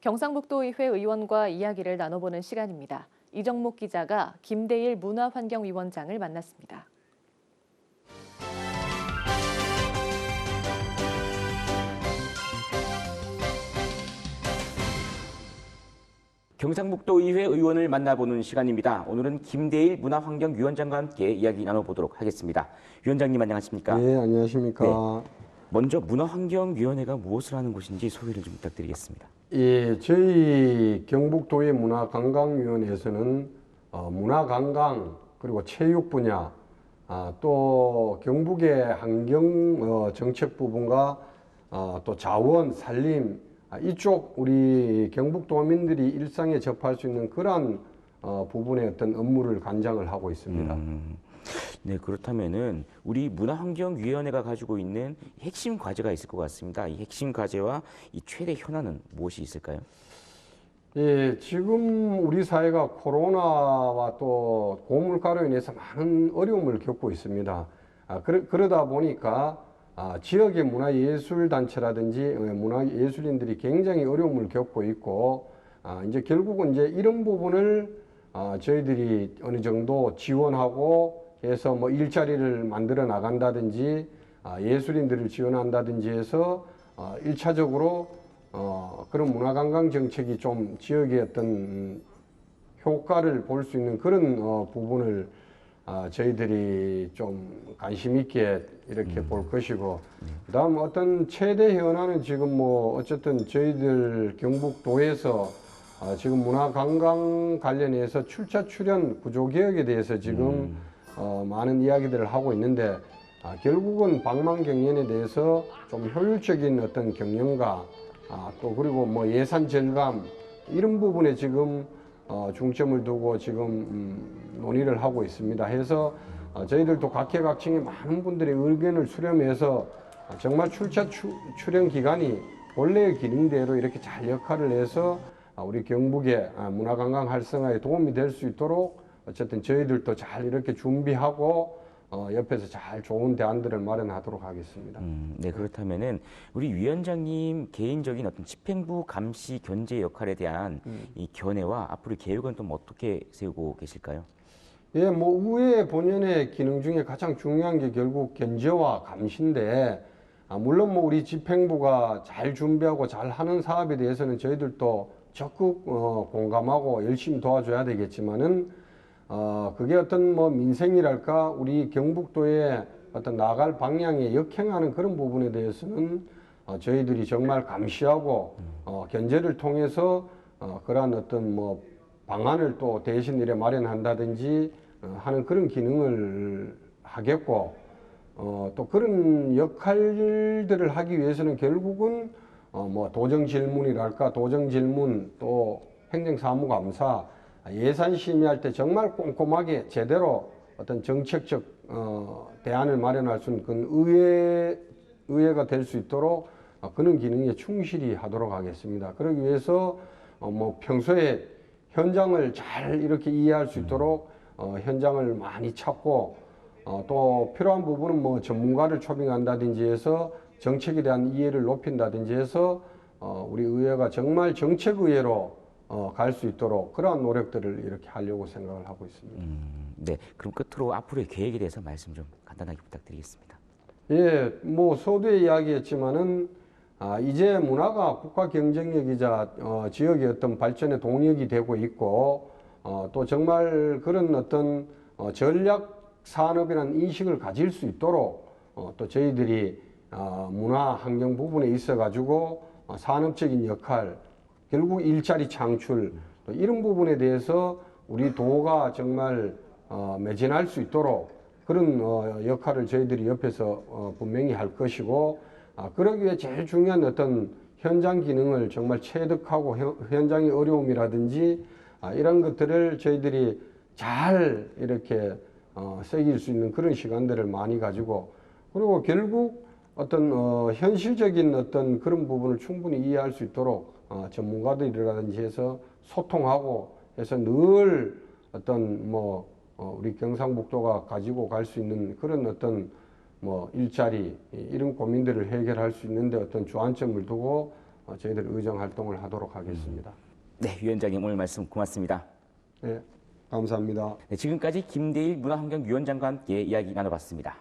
경상북도의회 의원과 이야기를 나눠보는 시간입니다. 이정목 기자가 김대일 문화환경위원장을 만났습니다. 경상북도 의회 의원을 만나보는 시간입니다. 오늘은 김대일 문화환경위원장과 함께 이야기 나눠보도록 하겠습니다. 위원장님 안녕하십니까? 네, 안녕하십니까. 먼저 문화환경위원회가 무엇을 하는 곳인지 소개를 좀 부탁드리겠습니다. 예, 저희 경북도의 문화관광위원회에서는 어, 문화관광 그리고 체육 분야 아, 또 경북의 환경 어, 정책 부분과 어, 또 자원 산림 아, 이쪽 우리 경북도민들이 일상에 접할 수 있는 그러한 어, 부분의 어떤 업무를 관장을 하고 있습니다. 음, 네 그렇다면은 우리 문화환경위원회가 가지고 있는 핵심 과제가 있을 것 같습니다. 이 핵심 과제와 이 최대 현안은 무엇이 있을까요? 예, 지금 우리 사회가 코로나와 또 고물가로 인해서 많은 어려움을 겪고 있습니다. 아, 그러, 그러다 보니까 아, 지역의 문화예술단체라든지 어, 문화예술인들이 굉장히 어려움을 겪고 있고 아, 이제 결국은 이제 이런 부분을 아, 저희들이 어느 정도 지원하고 해서 뭐 일자리를 만들어 나간다든지 아, 예술인들을 지원한다든지 해서 어, 일차적으로 어, 그런 문화관광 정책이 좀 지역의 어떤 음, 효과를 볼 수 있는 그런 어, 부분을 아, 저희들이 좀 관심 있게 이렇게 볼 것이고 그다음 어떤 최대 현안은 지금 뭐 어쨌든 저희들 경북도에서 아, 지금 문화관광 관련해서 출처 출연 구조 개혁에 대해서 지금 어, 많은 이야기들을 하고 있는데 아, 결국은 방만 경영에 대해서 좀 효율적인 어떤 경영과 아, 또 그리고 뭐 예산 절감 이런 부분에 지금 어, 중점을 두고 지금 음, 논의를 하고 있습니다. 해서 어, 저희들도 각계각층의 많은 분들의 의견을 수렴해서 아, 정말 출처 추, 출연 기관이 원래의 기능대로 이렇게 잘 역할을 해서 아, 우리 경북의 아, 문화관광 활성화에 도움이 될 수 있도록 어쨌든 저희들도 잘 이렇게 준비하고 어, 옆에서 잘 좋은 대안들을 마련하도록 하겠습니다. 음, 네 그렇다면은 우리 위원장님 개인적인 어떤 집행부 감시 견제 역할에 대한 이 견해와 앞으로 계획은 좀 어떻게 세우고 계실까요? 예, 뭐 의회 본연의 기능 중에 가장 중요한 게 결국 견제와 감시인데 아, 물론 뭐 우리 집행부가 잘 준비하고 잘 하는 사업에 대해서는 저희들도 적극 어, 공감하고 열심히 도와줘야 되겠지만은 어, 그게 어떤 뭐 민생이랄까 우리 경북도의 어떤 나갈 방향에 역행하는 그런 부분에 대해서는 어, 저희들이 정말 감시하고 어, 견제를 통해서 어, 그러한 어떤 뭐 방안을 또 대신 이래 마련한다든지 어, 하는 그런 기능을 하겠고 어, 또 그런 역할들을 하기 위해서는 결국은 어, 뭐 도정 질문이랄까 도정 질문 또 행정사무감사 예산 심의할 때 정말 꼼꼼하게 제대로 어떤 정책적 어, 대안을 마련할 수 있는 그런 의회 의회가 될 수 있도록 어, 그런 기능에 충실히 하도록 하겠습니다. 그러기 위해서 어, 뭐 평소에 현장을 잘 이렇게 이해할 수 있도록 어, 현장을 많이 찾고 어, 또 필요한 부분은 뭐 전문가를 초빙한다든지 해서 정책에 대한 이해를 높인다든지 해서 어, 우리 의회가 정말 정책 의회로 어, 갈 수 있도록 그러한 노력들을 이렇게 하려고 생각을 하고 있습니다. 음, 네 그럼 끝으로 앞으로의 계획에 대해서 말씀 좀 간단하게 부탁드리겠습니다. 예, 뭐 서두에 이야기했지만은 아, 이제 문화가 국가 경쟁력이자 어, 지역의 어떤 발전의 동력이 되고 있고 어, 또 정말 그런 어떤 어, 전략 산업이라는 인식을 가질 수 있도록 어, 또 저희들이 어, 문화 환경 부분에 있어 가지고 어, 산업적인 역할 결국 일자리 창출 또 이런 부분에 대해서 우리 도가 정말 어, 매진할 수 있도록 그런 어, 역할을 저희들이 옆에서 어, 분명히 할 것이고 아, 그러기 위해 제일 중요한 어떤 현장 기능을 정말 체득하고 현- 현장의 어려움이라든지 아, 이런 것들을 저희들이 잘 이렇게 어, 새길 수 있는 그런 시간들을 많이 가지고 그리고 결국 어떤 어, 현실적인 어떤 그런 부분을 충분히 이해할 수 있도록 어, 전문가들이라든지 해서 소통하고 해서 늘 어떤 뭐 어, 우리 경상북도가 가지고 갈 수 있는 그런 어떤 뭐 일자리 이- 이런 고민들을 해결할 수 있는데 어떤 주안점을 두고 어, 저희들 의정 활동을 하도록 하겠습니다. 네, 위원장님 오늘 말씀 고맙습니다. 네, 감사합니다. 네, 지금까지 김대일 문화환경위원장과 함께 이야기 나눠봤습니다.